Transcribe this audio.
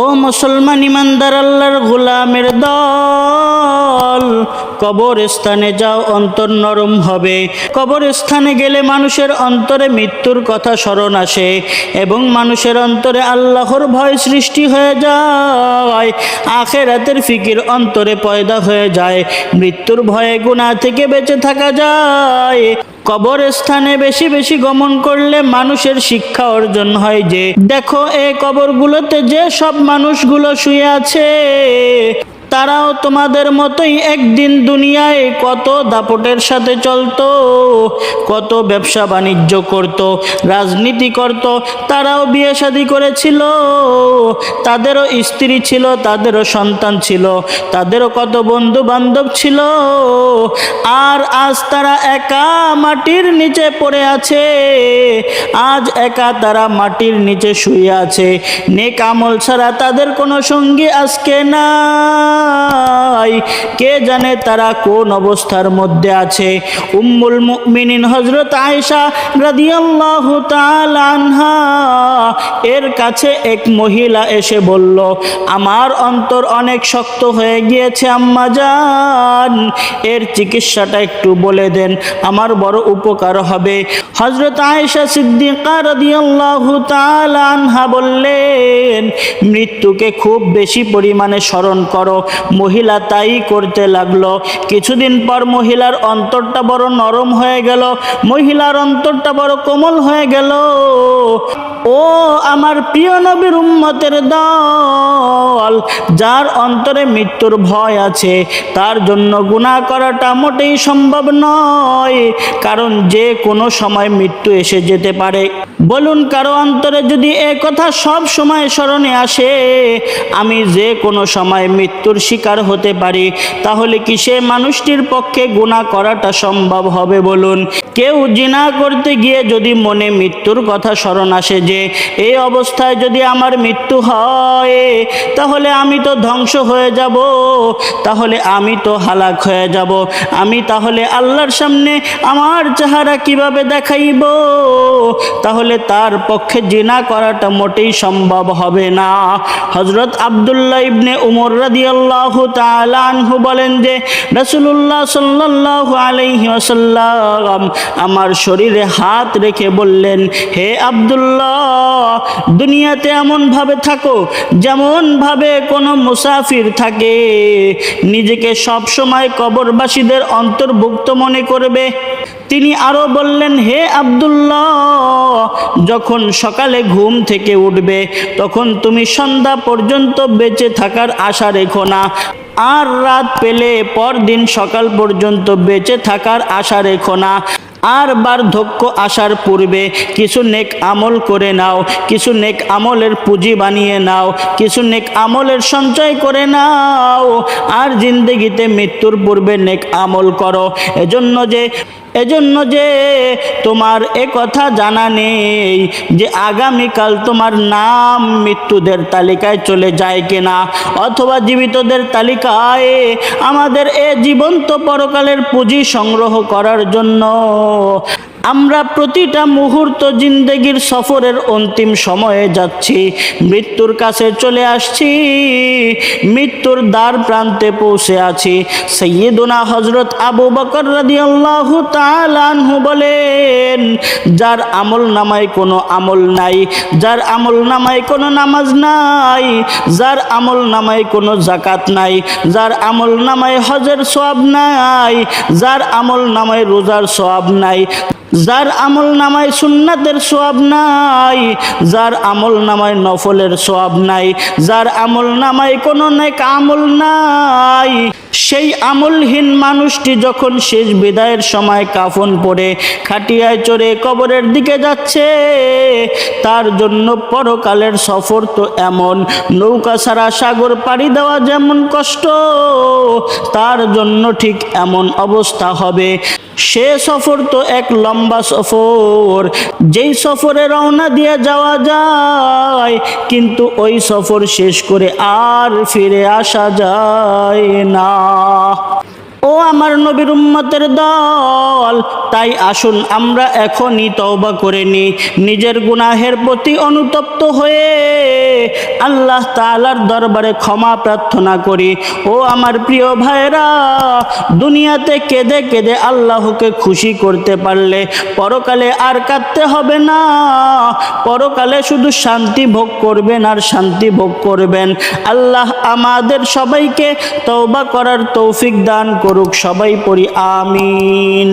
ও মুসলমান ইমানদার আল্লাহর গোলামের দল। কবরস্থানে যাও, অন্তর নরম হবে। কবরস্থানে গেলে মানুষের অন্তরে মৃত্যুর কথা স্মরণ আসে এবং মানুষের অন্তরে আল্লাহর ভয় সৃষ্টি হয়ে যায়। আখেরাতের ফিকির অন্তরে পয়দা হয়ে যায়। মৃত্যুর ভয়ে গুণা থেকে বেঁচে থাকা যায়। কবরস্থানে বেশি বেশি গমন করলে মানুষের শিক্ষা অর্জন হয় যে, দেখো এই কবরগুলোতে যে সব মানুষগুলো শুয়ে আছে। তারাও তোমাদের মতোই একদিন দুনিয়ায় কত দাপটের সাথে চলত, কত ব্যবসা বাণিজ্য করত, রাজনীতি করত, তারাও বিয়ে শাদি করেছিল। তাদেরও স্ত্রী ছিল, তাদেরও সন্তান ছিল, তাদেরও কত বন্ধু বান্ধব ছিল। আজ তারা একা মাটির নিচে পড়ে আছে। আজ একা তারা মাটির নিচে শুয়ে আছে। নেক আমল ছাড়া তাদের কোনো সঙ্গী আজকে নাই। কে জানে তারা কোন অবস্থার মধ্যে আছে। উম্মুল মুমিনিন হজরত আয়েশা রাদিয়াল্লাহু তাআলা আনহা এর কাছে এক মহিলা এসে বলল, আমার অন্তর অনেক শক্ত হয়ে গিয়েছে, আম্মা জান। এর চিকিৎসাটা একটু বলে দেন, আমার বড় উপকার হবে। হজরত আয়েশা সিদ্দিকা রাদিয়াল্লাহু তাআলা আনহা বললেন, মৃত্যুকে খুব বেশি পরিমাণে স্মরণ করো। মহিলা তাই করতে লাগল। কিছুদিন পর মহিলার অন্তরটা বড় নরম হয়ে গেল। মহিলার অন্তরটা বড় কোমল হয়ে গেল। ও আমার প্রিয় নবীর উম্মতের দল, যার অন্তরে মৃত্যুর ভয় আছে, তার জন্য গুনাহ করাটা মোটেই সম্ভব নয়, কারণ যে কোনো সময় মৃত্যু এসে যেতে পারে। বলুন, কারও অন্তরে যদি এ কথা সব সময় স্মরণে আসে, আমি যে কোনো সময় মৃত্যুর শিকার হতে পারি, তাহলে কি সে মানুষটির পক্ষে গুণা করাটা সম্ভব হবে বলুন? কেউ জিনা করতে গিয়ে যদি মনে মৃত্যুর কথা স্মরণ আসে যে এই অবস্থায় যদি আমার মৃত্যু হয়, তাহলে আমি তো ধ্বংস হয়ে যাব। তাহলে আমি তো হালাক হয়ে যাব। আমি তাহলে আল্লাহর সামনে আমার চেহারা কীভাবে দেখাইব? তাহলে তার পক্ষে জিনা করাটা মোটেই সম্ভব হবে না। হজরত আবদুল্লাহ ইবনে উমর রাদিয়াল্লাহু তাআলা আনহু বলেন যে, রাসূলুল্লাহ সাল্লাল্লাহু আলাইহি ওয়াসাল্লাম আমার শরীরে হাত রেখে বললেন, হে আব্দুল্লাহ দুনিয়াতে এমন ভাবে থাকো, যেমন ভাবে কোনো মুসাফির থাকে। নিজেকে সব সময় কবরবাসীদের অন্তর্ভুক্ত মনে করবে। তিনি আরও বললেন, হে আব্দুল্লাহ, যখন সকালে ঘুম থেকে উঠবে, তখন তুমি সন্ধ্যা পর্যন্ত বেঁচে থাকার আশা রেখো না। আর রাত পেলে পরদিন সকাল পর্যন্ত বেঁচে থাকার আশা রেখো না। আর বার্ধক্য আসার পূর্বে কিছু নেক আমল করে নাও, কিছু নেক আমলের পুঁজি বানিয়ে নাও, কিছু নেক আমলের সঞ্চয় করে নাও, আর জিন্দগিতে মৃত্যুর পূর্বে নেক আমল করো। এজন্য যে এজন্য যে তোমার এ কথা জানা নেই, যে আগামীকাল তোমার নাম মৃত্যুদের তালিকায় চলে যায় কিনা, অথবা জীবিতদের তালিকায় আমাদের এ জীবন্ত পরকালের পুঁজি সংগ্রহ করার জন্য আমরা প্রতিটা মুহূর্ত জিন্দগির সফরের অন্তিম সময়ে যাচ্ছি। মৃত্যুর কাছে চলে আসছি। মৃত্যুর দ্বার প্রান্তে পৌঁছে আছি। সৈয়দুনা হজরত আবু বকর রাদিয়াল্লাহু তাআলা আনহু বলেন যার আমল নামায় কোনো আমল নাই, যার আমল নামায় কোনো নামাজ নাই, যার আমল নামায় কোনো জাকাত নাই, যার আমল নামায় হজের সওয়াব নাই, যার আমল নামায় রোজার সওয়াব নাই, যার আমল নামায় সুন্নাতের সোয়াব নাই, যার আমল নামায় নফলের সোয়াব নাই, যার আমল নামায় কোনো নেক আমল নাই। সেই আমলহীন মানুষটি যখন শেষ বিদায়ের সময় কাফন পরে খাটিয়ায় চড়ে কবরের দিকে যাচ্ছে, তার জন্য পরকালের সফর তো এমন। নৌকা ছাড়া সাগর পাড়ি দেওয়া যেমন কষ্ট, তার জন্য ঠিক এমন অবস্থা হবে। সে সফর তো এক লম্বা সফর। যেই সফরে রওনা দিয়ে যাওয়া যায়, কিন্তু ওই সফর শেষ করে আর ফিরে আসা যায় না। ও আমার নবীর উম্মতের দল তাই আসুন আমরা এখনই তওবা করে নিই। নিজের গুনাহের প্রতি অনুতপ্ত হয়ে আল্লাহ তাআলার দরবারে ক্ষমা প্রার্থনা করি। ও আমার প্রিয় ভাইরা দুনিয়াতে কেঁদে কেঁদে আল্লাহকে খুশি করতে পারলে পরকালে আর কাঁদতে হবে না। পরকালে শুধু শান্তি ভোগ করবেন আর শান্তি ভোগ করবেন। আল্লাহ আমাদের সবাইকে তওবা করার তৌফিক দান করুক সবাই পড়ি, আমিন।